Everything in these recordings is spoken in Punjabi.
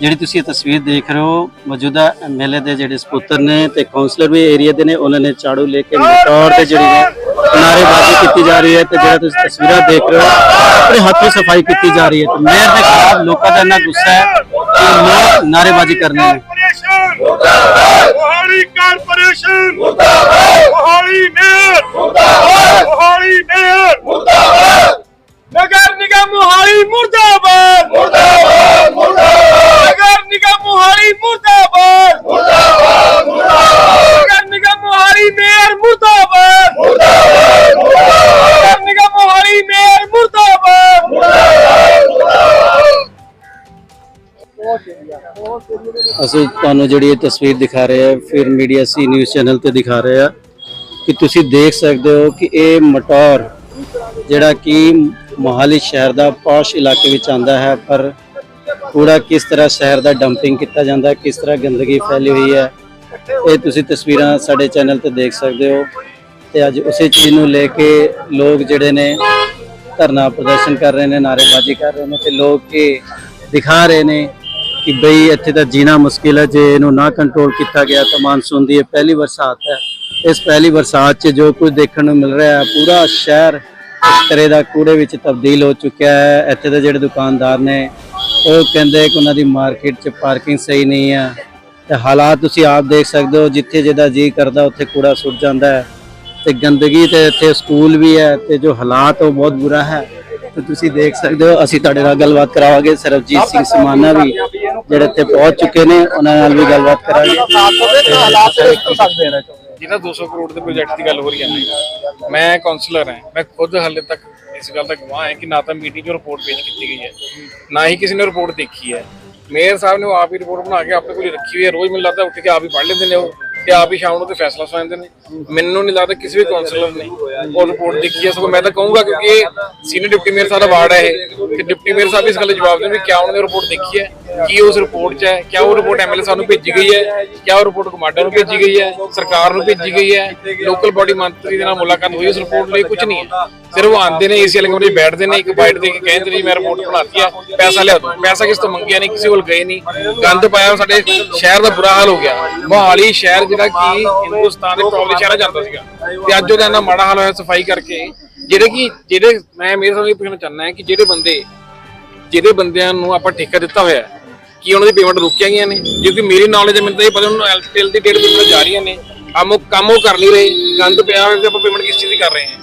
ਜਿਹੜੀ ਤੁਸੀਂ ਇਹ ਤਸਵੀਰ ਦੇਖ ਰਹੇ ਹੋ ਮੌਜੂਦਾ ਐਮਐਲਏ ਦੇ ਜਿਹੜੇ ਸਪੁੱਤਰ ਨੇ ਤੇ ਕਾਉਂਸਲਰ ਵੀ ਏਰੀਆ ਦੇ ਨੇ ਉਹਨਾਂ ਨੇ ਝਾੜੂ ਲੈ ਕੇ ਮਟੌਰ ਤੇ ਜਿਹੜੀ ਨੇ ਨਾਰੇਬਾਜ਼ੀ ਕੀਤੀ ਜਾ ਰਹੀ ਹੈ ਤੇ ਜਿਹੜਾ ਤੁਸੀਂ ਤਸਵੀਰਾਂ ਦੇਖ ਰਹੇ ਹੋ ਆਪਣੇ ਹੱਥੋਂ ਸਫ਼ਾਈ ਕੀਤੀ ਜਾ ਰਹੀ ਹੈ। ਤੇ ਮੇਅਰ ਦੇ ਖਿਲਾਫ ਲੋਕਾਂ ਦਾ ਇੰਨਾ ਗੁੱਸਾ ਹੈ ਕਿ ਲੋਕ ਨਾਰੇਬਾਜ਼ੀ ਕਰ ਰਹੇ ਨੇ। ਮੋਹਾਲੀ ਕਾਰਪੋਰੇਸ਼ਨ! ਮੁਰਦਾਬਾਦ! ਮੋਹਾਲੀ ਮੇਅਰ! ਮੁਰਦਾਬਾਦ! ਮੋਹਾਲੀ ਮੇਅਰ ਮੁਰਦਾਬਾਦ ਨਗਰ ਨਿਗਮ ਮੋਹਾਲੀ ਮੁਰਦਾਬਾਦ ਮੁਰਦਾਬਾਦ ਮੁਰਦਾਬਾਦ ਨਗਰ ਨਿਗਮ ਮੋਹਾਲੀ ਮੇਅਰ ਮੁਰਦਾਬਾਦ ਮੁਰਦਾਬਾਦ ਮੁਰਦਾਬਾਦ ਨਗਰ ਨਿਗਮ ਮੋਹਾਲੀ ਮੇਅਰ ਮੁਰਦਾਬਾਦ ਅਸੀਂ ਤੁਹਾਨੂੰ ਜਿਹੜੀ ਇਹ ਤਸਵੀਰ ਦਿਖਾ ਰਹੇ ਹਾਂ, ਫਿਰ ਮੀਡੀਆ ਸੀ ਨਿਊਜ਼ ਚੈਨਲ ਤੇ ਦਿਖਾ ਰਹੇ ਆ ਕਿ ਤੁਸੀਂ ਦੇਖ ਸਕਦੇ ਹੋ ਕਿ ਇਹ ਮਟੌਰ ਜਿਹੜਾ ਕਿ ਮੋਹਾਲੀ ਸ਼ਹਿਰ ਦਾ ਪੌਸ਼ ਇਲਾਕੇ ਵਿੱਚ ਆਂਦਾ ਹੈ, ਪਰ ਕੂੜਾ ਕਿਸ ਤਰ੍ਹਾਂ ਸ਼ਹਿਰ ਦਾ ਡੰਪਿੰਗ ਕੀਤਾ ਜਾਂਦਾ ਹੈ ਕਿਸ ਤਰ੍ਹਾਂ ਗੰਦਗੀ ਫੈਲੀ ਹੋਈ ਹੈ, ਇਹ ਤੁਸੀਂ ਤਸਵੀਰਾਂ ਸਾਡੇ ਚੈਨਲ ਤੇ ਦੇਖ ਸਕਦੇ ਹੋ ਤੇ ਅੱਜ ਉਸੇ ਚੀਜ਼ ਨੂੰ ਲੈ ਕੇ ਲੋਕ ਜਿਹੜੇ ਨੇ ਧਰਨਾ ਪ੍ਰਦਰਸ਼ਨ ਕਰ ਰਹੇ ਨੇ, ਨਾਅਰੇਬਾਜ਼ੀ ਕਰ ਰਹੇ ਨੇ ਤੇ ਲੋਕ ਇਹ ਦਿਖਾ ਰਹੇ ਨੇ ਕਿ ਬਈ ਇੱਥੇ ਤਾਂ ਜੀਣਾ ਮੁਸ਼ਕਿਲ ਹੈ, ਜੇ ਇਹਨੂੰ ਨਾ ਕੰਟਰੋਲ ਕੀਤਾ ਗਿਆ ਤਾਂ ਮਾਨਸੂਨ ਦੀ ਇਹ ਪਹਿਲੀ ਬਰਸਾਤ ਹੈ। ਇਸ ਪਹਿਲੀ ਬਰਸਾਤ 'ਚ ਜੋ ਕੁਝ ਦੇਖਣ ਨੂੰ ਮਿਲ ਰਿਹਾ ਹੈ, ਪੂਰਾ ਸ਼ਹਿਰ ਇਸ ਦਾ ਕੂੜੇ ਵਿੱਚ ਤਬਦੀਲ ਹੋ ਚੁੱਕਿਆ ਹੈ। ਇੱਥੇ ਦੇ ਜਿਹੜੇ ਦੁਕਾਨਦਾਰ ਨੇ, ਉਹ ਕਹਿੰਦੇ ਕਿ ਉਹਨਾਂ ਦੀ ਮਾਰਕੀਟ 'ਚ ਪਾਰਕਿੰਗ ਸਹੀ ਨਹੀਂ ਹੈ। ਤੇ ਹਾਲਾਤ ਤੁਸੀਂ ਆਪ ਦੇਖ ਸਕਦੇ ਹੋ, ਜਿੱਥੇ ਜਿਹਦਾ ਜੀ ਕਰਦਾ, ਉੱਥੇ ਕੂੜਾ ਸੁੱਟ ਜਾਂਦਾ ਹੈ। ਤੇ ਗੰਦਗੀ ਤੇ ਇੱਥੇ ਸਕੂਲ ਵੀ ਹੈ ਤੇ ਜੋ ਹਾਲਾਤ ਉਹ ਬਹੁਤ ਬੁਰਾ ਹੈ। ਤੇ ਤੁਸੀਂ ਦੇਖ ਸਕਦੇ ਹੋ, ਅਸੀਂ ਤੁਹਾਡੇ ਨਾਲ ਗੱਲਬਾਤ ਕਰਾਵਾਂਗੇ, ਸਰਬਜੀਤ ਸਿੰਘ ਸਮਾਨਾ ਵੀ ਜਿਹੜੇ ਇੱਥੇ ਪਹੁੰਚ ਚੁੱਕੇ ਨੇ ਉਹਨਾਂ ਨਾਲ ਵੀ ਗੱਲਬਾਤ ਕਰਾਂਗੇ। ਜਿਹਨਾਂ 200 ਕਰੋੜ ਦੇ ਪ੍ਰੋਜੈਕਟ ਦੀ ਗੱਲ ਹੋ ਰਹੀ ਹੈ ਮੈਂ ਕਾਉਂਸਲਰ ਹਾਂ ਮੈਂ ਖੁਦ ਹਾਲੇ ਤੱਕ ਇਸ ਗੱਲ ਦਾ ਗਵਾਹ ਹਾਂ ਕਿ ਨਾ ਤਾਂ ਮੀਟਿੰਗ 'ਚ ਰਿਪੋਰਟ ਪੇਸ਼ ਕੀਤੀ ਗਈ ਹੈ ਨਾ ਹੀ ਕਿਸੇ ਨੇ ਰਿਪੋਰਟ ਦੇਖੀ ਹੈ। ਮੇਅਰ ਸਾਹਿਬ ਨੇ ਉਹ ਆਪ ਹੀ ਰਿਪੋਰਟ ਬਣਾ ਕੇ ਆਪਣੇ ਕੋਲ ਰੱਖੀ ਹੋਈ ਹੈ। ਰੋਜ਼ ਮੈਨੂੰ ਲੱਗਦਾ ਉੱਠ ਕੇ ਆਪ ਹੀ ਪੜ੍ਹ ਲੈਂਦੇ ਨੇ ਉਹ ਤੇ ਆਪ ਹੀ ਸ਼ਾਮ ਨੂੰ ਤੇ ਫੈਸਲਾ ਸੁਣਾਉਂਦੇ ਨੇ। ਮੈਨੂੰ ਨਹੀਂ ਲੱਗਦਾ ਕਿਸੇ ਵੀ ਕਾਉਂਸਲਰ ਨੇ ਉਹ ਰਿਪੋਰਟ ਦੇਖੀ ਹੈ। ਸਗੋਂ ਮੈਂ ਤਾਂ ਕਹੂੰਗਾ ਕਿਉਂਕਿ ਇਹ ਸੀਨੀਅਰ ਡਿਪਟੀ ਮੇਅਰ ਸਾਹਿਬ ਦਾ ਵਾਰਡ ਹੈ ਇਹ। ਤੇ ਡਿਪਟੀ ਮੇਅਰ ਸਾਹਿਬ ਇਸ ਗੱਲ ਦਾ ਜਵਾਬ ਦੇਣ ਵੀ ਕਿਆ ਉਹਨਾਂ ਨੇ ਰਿਪੋਰਟ ਦੇਖੀ ਹੈ। ਕੀ ਉਸ ਰਿਪੋਰਟ 'ਚ ਹੈ? ਕਿਆ ਉਹ ਰਿਪੋਰਟ ਐਮਐਲਏ ਸਾਹਿਬ ਭੇਜੀ ਗਈ ਹੈ? ਕਿਆ ਉਹ ਰਿਪੋਰਟ ਕਮਾਂਡਰ ਨੂੰ ਭੇਜੀ ਗਈ ਹੈ? ਸਰਕਾਰ ਨੂੰ ਭੇਜੀ ਗਈ ਹੈ? ਲੋਕਲ ਬਾਡੀ ਮੰਤਰੀ ਦੇ ਨਾਲ ਮੁਲਾਕਾਤ ਹੋਈ, ਉਸ ਰਿਪੋਰਟ ਲਈ ਕੁਝ ਨਹੀਂ ਹੈ। ਸਿਰਫ ਉਹ ਨੇ, ਏਸੀ ਵਾਲੇ ਕਮਰੇ ਬੈਠਦੇ ਨੇ, ਇੱਕ ਬਾਈਟ ਦੇ ਕੇ ਕਹਿੰਦੇ ਨੇ, ਮੈਂ ਰਿਪੋਰਟ ਬਣਾਤੀ ਹੈ, ਪੈਸਾ ਲਿਆ ਦੋ ਪੈਸਾ ਕਿਸ ਤੋਂ ਮੰਗਿਆ ਨਹੀਂ, ਕਿਸੇ ਕੋਲ ਗਏ ਨਹੀਂ। ਗੰਦ ਪਾਇਆ, ਸਾਡੇ ਸ਼ਹਿਰ ਦਾ ਬੁਰਾ ਹਾਲ ਹੋ ਗਿਆ। ਮੋਹਾਲੀ ਸ਼ਹਿਰ ਜਿਹੜਾ ਕਿ ਹਿੰਦੁਸਤਾਨ ਦੇ ਟੌਪ ਦੇ ਜਾਂਦਾ ਸੀਗਾ। ਤੇ ਅੱਜ ਉਹਦਾ ਇੰਨਾ ਮਾੜਾ ਹਾਲ ਹੋਇਆ ਸਫ਼ਾਈ ਕਰਕੇ। ਜਿਹੜੇ ਕਿ, ਜਿਹੜੇ ਮੈਂ, ਮੇਰੇ ਸਾਹਮਣੇ ਪੁੱਛਣਾ ਚਾਹੁੰਦਾ ਹਾਂ ਕਿ ਜਿਹੜੇ ਬੰਦੇ, ਜਿਹੜੇ ਬੰਦਿਆਂ ਨੂੰ ਆਪਾਂ ਠੇਕਾ ਦਿੱਤਾ ਹੋਇਆ ਹੈ ਕੀ ਉਹਨਾਂ ਦੀ ਪੇਮੈਂਟ ਰੁਕੀਆਂ ਗਈਆਂ ਨੇ? ਕਿਉਂਕਿ ਮੇਰੀ ਨੌਲੇਜ ਮੈਨੂੰ ਤਾਂ ਇਹ ਪਤਾ ਉਹਨਾਂ ਨੂੰ ਐਲਟੀਐਲ ਦੀ ਡੇਟ ਪੇਮੈਂਟ ਜਾ ਰਹੀਆਂ ਨੇ। ਕੰਮ ਉਹ ਕੰਮ ਉਹ ਕਰ ਨਹੀਂ ਰਹੇ। ਗੰਦ ਪਿਆ ਹੋਇਆ ਤੇ ਆਪਾਂ ਪੇਮੈਂਟ ਕਿਸ ਚੀਜ਼ ਦੀ ਕਰ ਰਹੇ ਹਾਂ?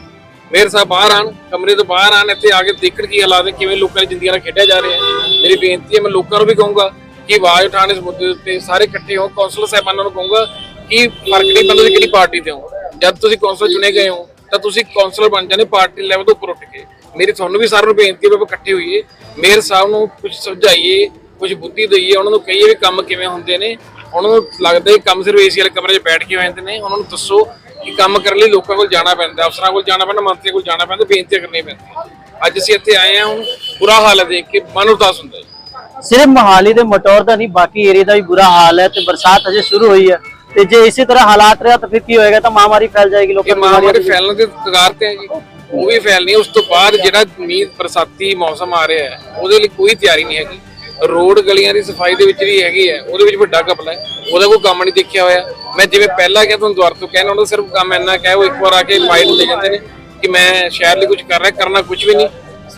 ਮੇਰ ਸਾਹਿਬ ਬਾਹਰ ਆਣ ਕਮਰੇ ਤੋਂ ਬਾਹਰ ਆਣ ਇੱਥੇ ਆ ਕੇ ਦੇਖਣ ਕੀ ਹਾਲਾਤ ਹੈ ਕਿਵੇਂ ਲੋਕਾਂ ਦੀ ਜ਼ਿੰਦਗੀਆਂ ਨਾਲ ਖੇਡਿਆ ਜਾ ਰਿਹਾ ਹੈ। ਮੇਰੀ ਬੇਨਤੀ ਹੈ, ਮੈਂ ਲੋਕਾਂ ਨੂੰ ਵੀ ਕਹੂੰਗਾ ਕਿ ਆਵਾਜ਼ ਉਠਾਣ ਇਸ ਮੁੱਦੇ ਉੱਤੇ। ਸਾਰੇ ਇਕੱਠੇ ਹੋ ਕੌਂਸਲਰ ਸਾਹਿਬਾਨਾਂ ਨੂੰ ਕਹੂੰਗਾ ਕਿ ਫ਼ਰਕ ਨਹੀਂ ਪੈਂਦਾ ਕਿਹੜੀ ਪਾਰਟੀ ਤੇ ਹੋ। ਜਦ ਤੁਸੀਂ ਕੌਂਸਲਰ ਚੁਣੇ ਗਏ ਹੋ, ਤਾਂ ਤੁਸੀਂ ਕੌਂਸਲਰ ਬਣ ਜਾਂਦੇ ਪਾਰਟੀ ਲੈਵਲ ਤੋਂ ਉੱਪਰ ਉੱਠ ਕੇ। ਮੇਰੀ ਤੁਹਾਨੂੰ ਵੀ ਸਾਰਿਆਂ ਨੂੰ ਬੇਨਤੀ ਹੈ ਵੀ ਆਪਾਂ ਇਕੱਠੇ ਹੋਈਏ। ਮੇਅਰ ਸਾਹਿਬ ਨੂੰ ਕੁਝ ਸਮਝਾਈਏ। ਕੁਝ ਬੁੱਧੀ ਦਈਏ ਉਹਨਾਂ ਨੂੰ ਕਹੀਏ ਵੀ ਕੰਮ ਕਿਵੇਂ ਹੁੰਦੇ ਨੇ। ਉਹਨਾਂ ਨੂੰ ਲੱਗਦਾ ਹੈ ਕੰਮ ਸਿਰਫ ਏਸੀ ਵਾਲੇ ਕਮਰੇ 'ਚ ਬੈਠ ਕੇ ਹੋ ਜਾਂਦੇ ਨੇ। ਉਹਨਾਂ ਨੂੰ ਦੱਸੋ ਕਿ ਕੰਮ ਕਰਨ ਲਈ ਲੋਕਾਂ ਕੋਲ ਜਾਣਾ ਪੈਂਦਾ ਅਫਸਰਾਂ ਕੋਲ ਜਾਣਾ ਪੈਂਦਾ ਮੰਤਰੀਆਂ ਕੋਲ ਜਾਣਾ ਪੈਂਦਾ ਬੇਨਤੀਆਂ ਕਰਨੀਆਂ ਪੈਂਦੀਆਂ। ਅੱਜ ਅਸੀਂ ਇੱਥੇ ਆਏ ਹਾਂ ਹੁਣ ਬੁਰਾ ਹਾਲ ਦੇਖ ਕੇ ਮਨ ਉਦਾਸ ਹੁੰਦਾ ਹੈ ਸਿਰਫ ਮੋਹਾਲੀ ਦੇ ਮਟੌਰ ਦਾ ਨਹੀਂ ਬਾਕੀ ਏਰੀਆ ਦਾ ਵੀ ਬੁਰਾ ਹਾਲ ਹੈ ਤੇ ਬਰਸਾਤ ਅਜੇ ਸ਼ੁਰੂ ਹੋਈ ਹੈ। ਤੇ ਜੇ ਇਸੇ ਤਰ੍ਹਾਂ ਹਾਲਾਤ ਰਿਹਾ ਤਾਂ ਫਿਰ ਕੀ ਹੋਏਗਾ? ਤਾਂ ਮਹਾਮਾਰੀ ਫੈਲ ਜਾਏਗੀ ਲੋਕਾਂ ਨੂੰ ਮਹਾਮਾਰੀ ਫੈਲਣ ਦੇ ਕਗਾਰ ਤੇ ਹੈ ਜੀ। ਉਹ ਵੀ ਫੈਲਣੀ। ਉਸ ਤੋਂ ਬਾਅਦ ਜਿਹੜਾ ਮੀਂਹ ਬਰਸਾਤੀ ਮੌਸਮ ਆ ਰਿਹਾ ਹੈ ਉਹਦੇ ਲਈ ਕੋਈ ਤਿਆਰੀ ਨਹੀਂ ਹੈਗੀ। ਰੋਡ ਗਲੀਆਂ ਦੀ ਸਫ਼ਾਈ ਦੇ ਵਿੱਚ ਵੀ ਹੈਗੀ ਹੈ, ਉਹਦੇ ਵਿੱਚ ਵੱਡਾ ਘਪਲਾ ਹੈ। ਉਹਦਾ ਕੋਈ ਕੰਮ ਨਹੀਂ ਦੇਖਿਆ ਹੋਇਆ। ਮੈਂ ਜਿਵੇਂ ਪਹਿਲਾਂ ਕਿਹਾ, ਤੁਹਾਨੂੰ ਦੁਆਰ ਤੋਂ ਕਹਿਣਾ ਉਹਨਾਂ ਦਾ ਸਿਰਫ ਕੰਮ ਇੰਨਾ ਕਹਿ, ਉਹ ਇੱਕ ਵਾਰ ਆ ਕੇ ਫਾਈਲ ਦੇ ਜਾਂਦੇ ਨੇ ਕਿ ਮੈਂ ਸ਼ਹਿਰ ਲਈ ਕੁਝ ਕਰ ਰਿਹਾ, ਕਰਨਾ ਕੁਝ ਵੀ ਨਹੀਂ।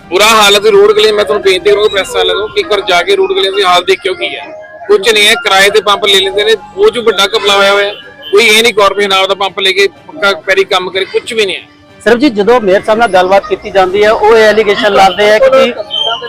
ਬੁਰਾ ਹਾਲਤ ਰੋਡ ਗਲੀਆਂ, ਮੈਂ ਤੁਹਾਨੂੰ ਬੇਨਤੀ ਕਰੂੰਗਾ ਪ੍ਰੈਸ ਵਾਲਿਆਂ ਨੂੰ ਕਿ ਇੱਕ ਵਾਰ ਜਾ ਕੇ ਰੋਡ ਗਲੀਆਂ ਦੀ ਹਾਲਤ ਦੇਖਿਓ ਕੀ ਹੈ। ਕੁਝ ਨਹੀਂ ਹੈ, ਕਿਰਾਏ ਤੇ ਪੰਪ ਲੈ ਲੈਂਦੇ ਨੇ, ਉਹ ਜੋ ਵੱਡਾ ਘਪਲਾ ਹੋਇਆ ਹੋਇਆ, ਕੋਈ ਇਹ ਨਹੀਂ ਕਾਰਪੋਰੇਸ਼ਨ ਆਪਦਾ ਪੰਪ ਲੈ ਕੇ ਪੱਕਾ ਪੈਰੀ ਕੰਮ ਕਰੇ ਕੁਝ ਵੀ ਨਹੀਂ ਹੈ। ਸਰਬਜੀਤ, ਜਦੋਂ ਮੇਅਰ ਸਾਹਿਬ ਨਾਲ ਗੱਲਬਾਤ ਕੀਤੀ ਜਾਂਦੀ ਹੈ, ਉਹ ਇਹ ਐਲੀਗੇਸ਼ਨ ਲਾਉਂਦੇ ਆ ਕਿ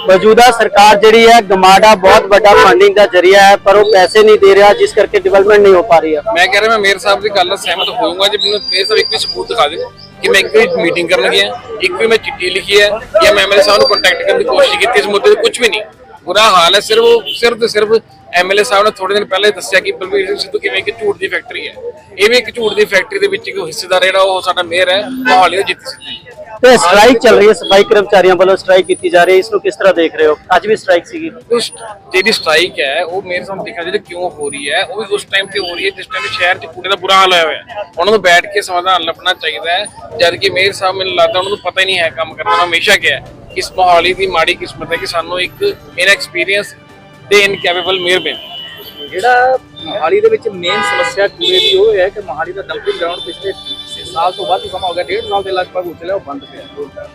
ਮੌਜੂਦਾ ਸਰਕਾਰ ਜਿਹੜੀ ਹੈ, ਗਮਾਡਾ ਬਹੁਤ ਵੱਡਾ ਫੰਡਿੰਗ ਦਾ ਜ਼ਰੀਆ ਹੈ, ਪਰ ਉਹ ਪੈਸੇ ਨਹੀਂ ਦੇ ਰਿਹਾ, ਜਿਸ ਕਰਕੇ ਡਿਵੈਲਪਮੈਂਟ ਨਹੀਂ ਹੋ ਪਾ ਰਹੀ ਹੈ। ਮੈਂ ਕਹਿ ਰਿਹਾ, ਮੈਂ ਮੇਅਰ ਸਾਹਿਬ ਦੀ ਗੱਲ ਨਾਲ ਸਹਿਮਤ ਹੋਊਂਗਾ, ਜੇ ਮੈਨੂੰ ਮੇਅਰ ਸਾਹਿਬ ਇੱਕ ਵੀ ਸਬੂਤ ਦਿਖਾ ਦੇਣ ਕਿ ਮੈਂ ਇੱਕ ਵੀ ਮੀਟਿੰਗ ਕਰਨ ਗਿਆ ਇੱਕ ਵੀ ਮੈਂ ਚਿੱਠੀ ਲਿਖੀ ਹੈ, ਜਾਂ ਮੈਂ ਐਮਐਲਏ ਸਾਹਿਬ ਨੂੰ ਕੰਟੈਕਟ ਕਰਨ ਦੀ ਕੋਸ਼ਿਸ਼ ਕੀਤੀ ਇਸ ਮੁੱਦੇ ਤੇ ਕੁਝ ਵੀ ਨਹੀਂ। ਬੁਰਾ ਹਾਲ ਹੈ, ਸਿਰਫ ਸਿਰਫ ਸਿਰਫ ਐਮਐਲਏ ਸਾਹਿਬ ਨੇ ਥੋੜੇ ਦਿਨ ਪਹਿਲਾਂ ਹੀ ਦੱਸਿਆ ਕਿ ਬਲਵੀਰ ਸਿੰਘ ਸਿੱਧੂ ਕਿਵੇਂ ਇੱਕ ਝੂਠ ਦੀ ਫੈਕਟਰੀ ਹੈ। ਇਹ ਵੀ ਇੱਕ ਝੂਠ ਦੀ ਫੈਕਟਰੀ ਦੇ ਵਿੱਚ ਇੱਕ ਹਿੱਸੇਦਾਰ ਜਿਹੜਾ ਉਹ ਸਾਡਾ ਮੇਅਰ ਹੈ, ਮੋਹਾਲੀ ਦਾ ਜਿੱਤ ਸਿੱਧੂ ਤੇ ਸਟ੍ਰਾਈਕ ਚੱਲ ਰਹੀ ਹੈ, ਸਫ਼ਾਈ ਕਰਮਚਾਰੀਆਂ ਵੱਲੋਂ ਸਟ੍ਰਾਈਕ ਕੀਤੀ ਜਾ ਰਹੀ ਹੈ। ਇਸ ਨੂੰ ਕਿਸ ਤਰ੍ਹਾਂ ਦੇਖ ਰਹੇ ਹੋ? ਅੱਜ ਵੀ ਸਟ੍ਰਾਈਕ ਸੀਗੀ। ਉਸ ਜਿਹੜੀ ਸਟ੍ਰਾਈਕ ਹੈ, ਉਹ ਮੇਰੇ ਸਾਹਮਣੇ ਦੇਖਿਆ ਜਿਹੜੇ ਕਿਉਂ ਹੋ ਰਹੀ ਹੈ। ਉਹ ਵੀ ਉਸ ਟਾਈਮ ਤੇ ਹੋ ਰਹੀ ਹੈ, ਜਿਸ ਟਾਈਮ ਸ਼ਹਿਰ 'ਚ ਕੂੜੇ ਦਾ ਬੁਰਾ ਹਾਲ ਹੋਇਆ ਹੋਇਆ। ਹੈ ਉਹਨਾਂ ਨੂੰ ਬੈਠ ਕੇ ਸਮਾਧਾਨ ਲੱਭਣਾ ਚਾਹੀਦਾ ਹੈ। ਜਦ ਕਿ ਮੇਰ ਸਾਹਿਬ ਮੈਨੂੰ ਲੱਗਦਾ ਉਹਨਾਂ ਨੂੰ ਪਤਾ ਹੀ ਨਹੀਂ ਹੈ ਕੰਮ ਕਰਨਾ। ਹਮੇਸ਼ਾ ਕਿਹਾ ਕਿ ਇਸ ਮੋਹਾਲੀ ਦੀ ਮਾੜੀ ਕਿਸਮਤ ਹੈ ਕਿ ਸਾਨੂੰ ਇੱਕ ਮੇਰਾ ਤੇ ਇਨਕੈਪੇਬਲ ਮੇਅਰ ਬਣ। ਜਿਹੜਾ ਮੋਹਾਲੀ ਦੇ ਵਿੱਚ ਮੇਨ ਸਮੱਸਿਆ ਕੂੜੇ ਦੀ ਉਹ ਹੈ ਕਿ ਮੋਹਾਲੀ ਦਾ ਡੰਪਿੰਗ ਗਰਾਊਂਡ ਪਿਛਲੇ ਸਾਲ ਤੋਂ ਵੱਧ ਸਮਾਂ ਹੋ ਗਿਆ, ਡੇਢ ਸਾਲ ਦੇ ਲਗਭਗ ਹੋ ਉਹ ਬੰਦ ਪਿਆ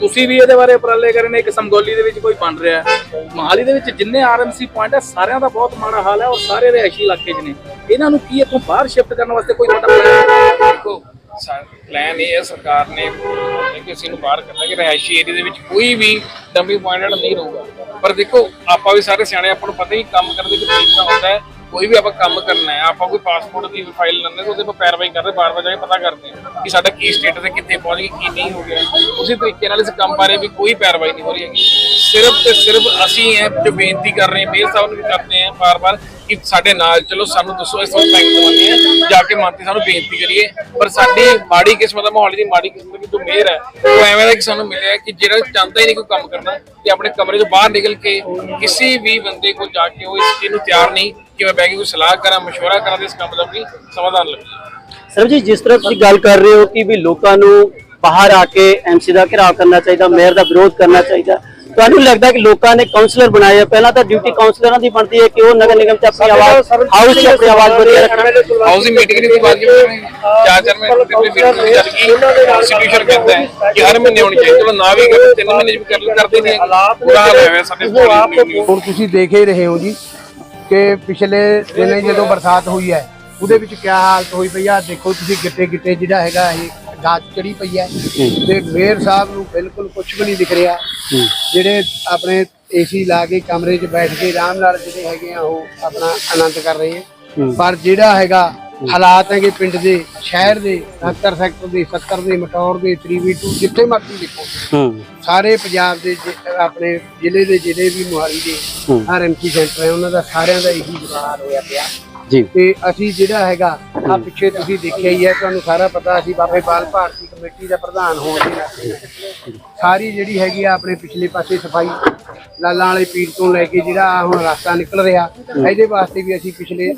ਤੁਸੀਂ ਵੀ ਇਹਦੇ ਬਾਰੇ ਉਪਰਾਲੇ ਕਰੇ ਨੇ ਇੱਕ ਸਮਗੋਲੀ ਦੇ ਵਿੱਚ ਕੋਈ ਬਣ ਰਿਹਾ ਹੈ। ਮੋਹਾਲੀ ਦੇ ਵਿੱਚ ਜਿੰਨੇ ਆਰਐਮਸੀ ਪੁਆਇੰਟ ਹੈ, ਸਾਰਿਆਂ ਦਾ ਬਹੁਤ ਮਾੜਾ ਹਾਲ ਹੈ ਔਰ ਸਾਰੇ ਰਿਹਾਇਸ਼ੀ ਇਲਾਕੇ 'ਚ ਨੇ ਇਹਨਾਂ ਨੂੰ ਕੀ ਇੱਥੋਂ ਬਾਹਰ ਸ਼ਿਫਟ ਕਰਨ ਵਾਸਤੇ ਕੋਈ ਤੁਹਾਡਾ plan ਹੈ? ਦੇਖੋ ਪਲਾਨ ਇਹ ਹੈ, ਸਰਕਾਰ ਨੇ ਕਿ ਅਸੀਂ ਨੂੰ ਬਾਹਰ ਕਰਨਾ ਕਿ ਰਿਹਾਇਸ਼ੀ ਏਰੀਆ ਦੇ ਵਿੱਚ ਕੋਈ ਵੀ ਡੰਪਿੰਗ ਪੁਆਇੰਟ ਨਹੀਂ ਰਹੂਗਾ। ਪਰ ਦੇਖੋ, ਆਪਾਂ ਵੀ ਸਾਰੇ ਸਿਆਣੇ, ਆਪਾਂ ਨੂੰ ਪਤਾ ਹੀ ਕੰਮ ਕਰਨ ਦੇ ਵਿੱਚ ਤਰੀਕਾ ਹੁੰਦਾ ਹੈ। ਕੋਈ ਵੀ ਆਪਾਂ ਕੰਮ ਕਰਨਾ ਹੈ, ਆਪਾਂ ਕੋਈ ਪਾਸਪੋਰਟ ਦੀ ਫਾਈਲ ਲੈਂਦੇ ਤਾਂ ਉਹਦੇ ਪਰ ਪੈਰਵਾਈ ਕਰਦੇ ਬਾਰ-ਬਾਰ ਜਾ ਕੇ ਪਤਾ ਕਰਦੇ ਹਾਂ ਕਿ ਸਾਡਾ ਕੀ ਸਟੇਟਸ ਹੈ, ਕਿੱਥੇ ਪਹੁੰਚ ਗਿਆ ਕੀ ਨਹੀਂ ਹੋ ਗਿਆ। ਉਸੇ ਤਰੀਕੇ ਨਾਲ ਇਸ ਕੰਮ ਬਾਰੇ ਵੀ ਕੋਈ ਪੈਰਵਾਈ ਨਹੀਂ ਹੋ ਰਹੀ ਹੈਗੀ। ਸਿਰਫ ਤੇ ਸਿਰਫ ਅਸੀਂ ਹੈ ਜੋ ਬੇਨਤੀ ਕਰ ਰਹੇ ਹਾਂ, ਮੇਅਰ ਸਾਹਿਬ ਨੂੰ ਵੀ ਕਰਦੇ ਹਾਂ ਬਾਰ-ਬਾਰ ਕਿ ਸਾਡੇ ਨਾਲ ਚਲੋ, ਸਾਨੂੰ ਦੱਸੋ ਇਸ ਵਕਤ ਟਾਈਮ ਦਵਾਉਂਦੇ ਆ ਜਾ ਕੇ ਮੰਤਰੀ ਸਾਨੂੰ ਬੇਨਤੀ ਕਰੀਏ। ਪਰ ਸਾਡੀ ਮਾੜੀ ਕਿਸਮਤ ਦਾ ਮਾਹੌਲ ਦੀ ਮਾੜੀ ਕਿਸਮਤ ਦੀ ਜੋ ਮੇਅਰ ਹੈ, ਉਹ ਐਵੇਂ ਦਾ ਕਿ ਸਾਨੂੰ ਮਿਲਿਆ ਕਿ ਜਿਹੜਾ ਚਾਹੁੰਦਾ ਹੀ ਨਹੀਂ ਕੋਈ ਕੰਮ ਕਰਨਾ, ਤੇ ਆਪਣੇ ਕਮਰੇ ਤੋਂ ਬਾਹਰ ਨਿਕਲ ਕੇ ਕਿਸੇ ਵੀ ਬੰਦੇ ਕੋਲ ਜਾ ਕੇ ਉਹ ਇਸ ਚੀਜ਼ ਨੂੰ ਤਿਆਰ ਨਹੀਂ ਕਿ ਮੈਂ ਬਹਿ ਕੇ ਕੋਈ ਸਲਾਹ ਕਰਾਂ ਮਸ਼ਵਰਾ ਕਰਾਂ ਤੇ ਇਸ ਕੰਮ ਦਾ ਵੀ ਸਮਾਧਾਨ ਲੱਗੇ। ਸਰ ਜੀ ਜਿਸ ਤਰ੍ਹਾਂ ਤੁਸੀਂ ਗੱਲ ਕਰ ਰਹੇ ਹੋ ਕਿ ਵੀ ਲੋਕਾਂ ਨੂੰ ਬਾਹਰ ਆ ਕੇ ਐਮਸੀ ਦਾ ਘਿਰਾਓ ਕਰਨਾ ਚਾਹੀਦਾ ਮੇਅਰ ਦਾ ਵਿਰੋਧ ਕਰਨਾ ਚਾਹੀਦਾ ਤੁਹਾਨੂੰ ਲੱਗਦਾ ਕਿ ਲੋਕਾਂ ਨੇ ਕਾਉਂਸਲਰ ਬਣਾਏ ਆ? ਪਹਿਲਾਂ ਤਾਂ ਡਿਊਟੀ ਕਾਉਂਸਲਰਾਂ ਦੀ ਬਣਦੀ ਹੈ ਕਿ ਉਹ ਨਗਰ ਨਿਗਮ ਚ ਆਪਣੀ ਆਵਾਜ਼ ਹਾਊਸ ਚ ਆਪਣੀ ਆਵਾਜ਼ ਬੋਲੀ ਰੱਖਣਾ। ਹਾਊਸ ਦੀ ਮੀਟਿੰਗ ਦੀ ਬਾਤ ਜਿਵੇਂ ਚਾਰ ਚਾਰ ਮਹੀਨੇ ਪਿਛਲੇ ਮੀਟਿੰਗ ਚੱਲ ਗਈ। ਇੰਸਟੀਟਿਊਸ਼ਨ ਕਹਿੰਦਾ ਹੈ? ਕਿ ਹਰ ਮਹੀਨੇ ਹੋਣੀ ਚਾਹੀਦੀ। ਚਲੋ ਨਾ ਵੀ ਕਰੇ ਤਿੰਨ ਮਹੀਨੇ ਚ ਕਰ ਕਰਦੇ ਨੇ। ਪੂਰਾ ਹੋਇਆ ਸਾਡੇ ਹੁਣ ਤੁਸੀਂ ਦੇਖ ਹੀ ਰਹੇ ਹੋ ਜੀ। ਕਿ ਪਿਛਲੇ ਦਿਨੇ ਜਦੋਂ ਬਰਸਾਤ ਹੋਈ ਹੈ ਉਹਦੇ ਵਿੱਚ ਕੀ ਹਾਲਤ ਹੋਈ ਪਈ ਆ? ਦੇਖੋ ਤੁਸੀਂ ਗਿੱਟੇ ਗਿੱਟੇ ਜਿਹੜਾ ਹੈਗਾ ਇਹ ਗਾਚ ਚੜੀ ਪਈ ਹੈ। ਤੇ ਮੇਅਰ ਸਾਹਿਬ ਨੂੰ ਬਿਲਕੁਲ ਕੁਝ ਵੀ ਨਹੀਂ ਦਿਖ ਰਿਹਾ। ਜਿਹੜੇ ਆਪਣੇ ਏਸੀ ਲਾ ਕੇ ਕਮਰੇ 'ਚ ਬੈਠ ਕੇ ਆਰਾਮ ਨਾਲ ਜਿਹੜੇ ਹੈਗੇ ਆ ਉਹ ਆਪਣਾ ਆਨੰਦ ਕਰ ਰਹੇ ਆ ਪਰ ਜਿਹੜਾ ਹੈਗਾ ਹਾਲਾਤ ਹੈਗੇ ਪਿੰਡ ਦੇ ਸ਼ਹਿਰ ਦੇ 70 ਸੈਕਟਰ ਦੇ 70 ਦੇ ਮਟੌਰ ਦੇ 3v2 ਜਿੱਥੇ ਮਰਜ਼ੀ ਦੇਖੋ। ਸਾਰੇ ਪੰਜਾਬ ਦੇ ਆਪਣੇ ਜ਼ਿਲ੍ਹੇ ਦੇ ਜਿਹੜੇ ਵੀ ਮੁਹਾਲੀ ਦੇ। ਆਰਐਮਸੀ ਸੈਂਟਰ ਹੈ ਉਹਨਾਂ ਦਾ ਸਾਰਿਆਂ ਦਾ ਇਹੀ ਜਵਾਬ ਹੋਇਆ ਪਿਆ। ਜੀ। ਤੇ ਅਸੀਂ ਜਿਹੜਾ ਹੈਗਾ ਆ ਪਿੱਛੇ ਤੁਸੀਂ ਦੇਖਿਆ ਹੀ ਹੈ ਤੁਹਾਨੂੰ ਸਾਰਾ ਪਤਾ ਅਸੀਂ ਬਾਬੇ ਬਾਲ ਭਾਰਤੀ ਕਮੇਟੀ ਦਾ ਪ੍ਰਧਾਨ ਹੋਣ ਦੇ ਨਾਤੇ। ਸਾਰੀ ਜਿਹੜੀ ਹੈਗੀ ਆ ਆਪਣੇ ਪਿਛਲੇ ਪਾਸੇ ਸਫ਼ਾਈ ਲਾਲਾਂ ਵਾਲੇ ਪੀਰ ਤੋਂ ਲੈ ਕੇ ਜਿਹੜਾ ਹੁਣ ਰਸਤਾ ਨਿਕਲ ਰਿਹਾ ਇਹਦੇ ਵਾਸਤੇ ਵੀ ਅਸੀਂ ਪਿਛਲੇ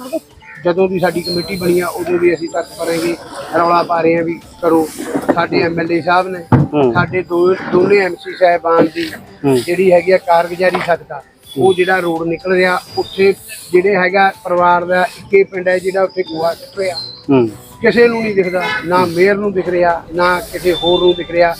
ਜਦੋਂ ਦੀ ਸਾਡੀ ਕਮੇਟੀ ਬਣੀ ਆ ਉਦੋਂ ਵੀ ਅਸੀਂ ਤੱਕ ਕਰਾਂਗੇ ਰੌਲਾ ਪਾ ਰਹੇ ਆ ਵੀ ਕਰੋ। ਸਾਡੇ ਐਮਐਲਏ ਸਾਹਿਬ ਨੇ ਸਾਡੇ ਦੋ ਦੋਨੇ ਐਮਸੀ ਸਾਹਿਬਾਨ ਦੀ ਜਿਹੜੀ ਹੈਗੀ ਆ ਕਾਰਗੁਜ਼ਾਰੀ ਸਦਕਾ ਉਹ ਜਿਹੜਾ ਰੋਡ ਨਿਕਲ ਰਿਹਾ ਉੱਥੇ ਜਿਹੜੇ ਹੈਗਾ ਪਰਿਵਾਰ ਦਾ ਇੱਕੇ ਪਿੰਡ ਹੈ ਜਿਹੜਾ ਉੱਥੇ ਗੋਆ ਸੁੱਟ ਰਿਹਾ। ਕਿਸੇ ਨੂੰ ਨਹੀਂ ਦਿਖਦਾ ਨਾ ਮੇਅਰ ਨੂੰ ਦਿਖ ਰਿਹਾ ਨਾ ਕਿਸੇ ਹੋਰ ਨੂੰ ਦਿਖ ਰਿਹਾ।